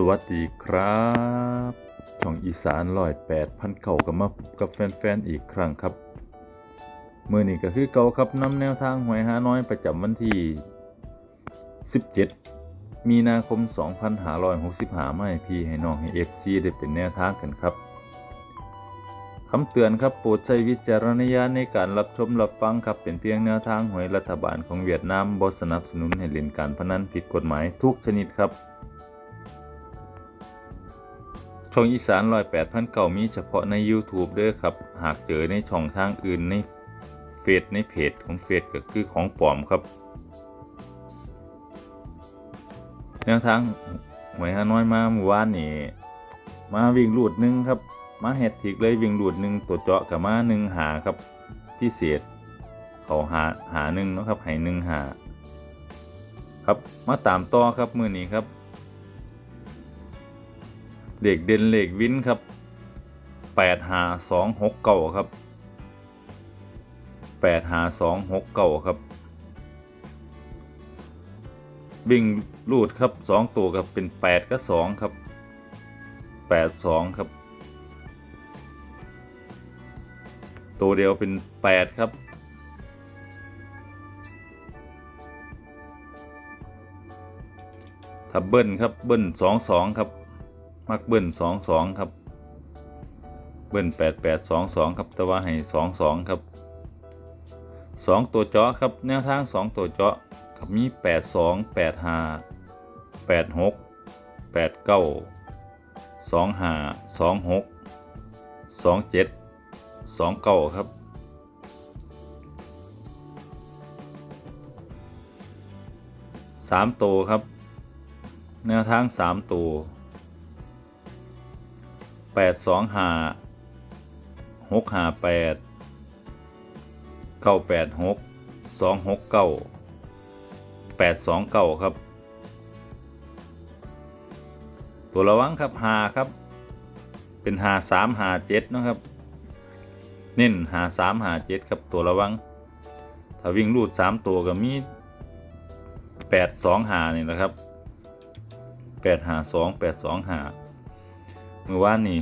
สวัสดีครับช่องอีสานร้อยแปดพันเก่ากับมากับแฟนๆอีกครั้งครับ เมื่อนี้ก็คือเก่าครับนำแนวทางหวยหาน้อยประจำวันที่ 17 มีนาคม 2565มาให้พี่ให้น้องให้ FC ได้เป็นแนวทางกันครับคำเตือนครับโปรดใช้วิจารณญาณในการรับชมรับฟังครับเป็นเพียงแนวทางหวยรัฐบาลของเวียดนามบสนับสนุนให้เล่นการพนันผิดกฎหมายทุกชนิดครับ ช่องอีสานร้อยแปดพันเก่ามีเฉพาะใน YouTube เด้อครับ หากเจอในช่องทางอื่นในเฟซในเพจของเฟซก็คือของปลอมครับ แนวทางหวยฮาน้อยมาเมื่อวานนี่มาวิ่งรูดหนึ่งครับ มาเฮดทิกเลยวิ่งรูดหนึ่งตัวเจาะกับมาหนึ่งหาครับพิเศษเขาหาหาหนึ่งนะครับให้หนึ่งหาครับมาตามต่อครับมือนี้ครับ เด็กเด่นเหล็กวินครับแปดหาสองหกเก่าครับแปดหาสองหกเก่าครับวิ่งรูดครับสองตัวกับเป็นแปดก็สองครับแปดสองครับ ตัวเดียวเป็นแปดครับถ้าเบิ้ลครับเบิ้ลสองสองครับ มักเบิ้ลสองสองครับ เบิ้ลแปดแปดสองสองครับแต่ว่าให้สองสองครับสองตัวเจาะครับแนวทางสองตัวเจาะครับมีแปดสองแปดห้าแปดหกแปดเก้าสองห้าสองหกสองเจ็ดสองเก้าครับสามตัวครับ แนวทางสามตัว แปดสองหาหกหาแปดเก้าแปดหกสองหกเก้าแปดสองเก้าครับ ตัวระวังครับหาครับ เป็นหาสามหาเจ็ดนะครับ เน้นหาสามหาเจ็ดครับตัวระวัง ถ้าวิ่งรูดสามตัวก็มีแปดสองหานี่แหละครับแปดหาสองแปดสองหา เมื่อวานนี้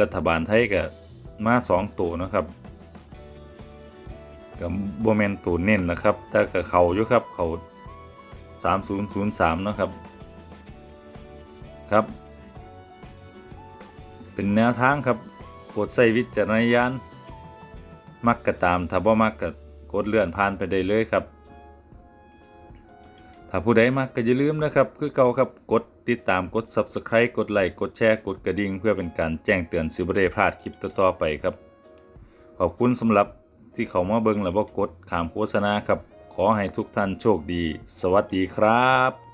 รัฐบาลไทยก็มาสองตัวนะครับกับโบแมนตัวเน้นนะครับแต่กับเขาอยู่ครับเขาสามศูนย์ศูนย์สามนะครับครับ เป็นแนวทางครับโปรดใช้วิจารณญาณมักกะตามถ้าบ่มักกะกดเลื่อนผ่านไปได้เลยครับ ถ้าผู้ใดมากก็อย่าลืมนะครับ คือเก่าครับกดติดตามกด Subscribe กดไลค์กดแชร์กดกระดิ่ง เพื่อเป็นการแจ้งเตือนสิบ่ได้พลาดคลิปต่อๆไปครับ ขอบคุณสำหรับที่เขามาเบิ่งและบ่กดขามโฆษณาครับ ขอให้ทุกท่านโชคดี สวัสดีครับ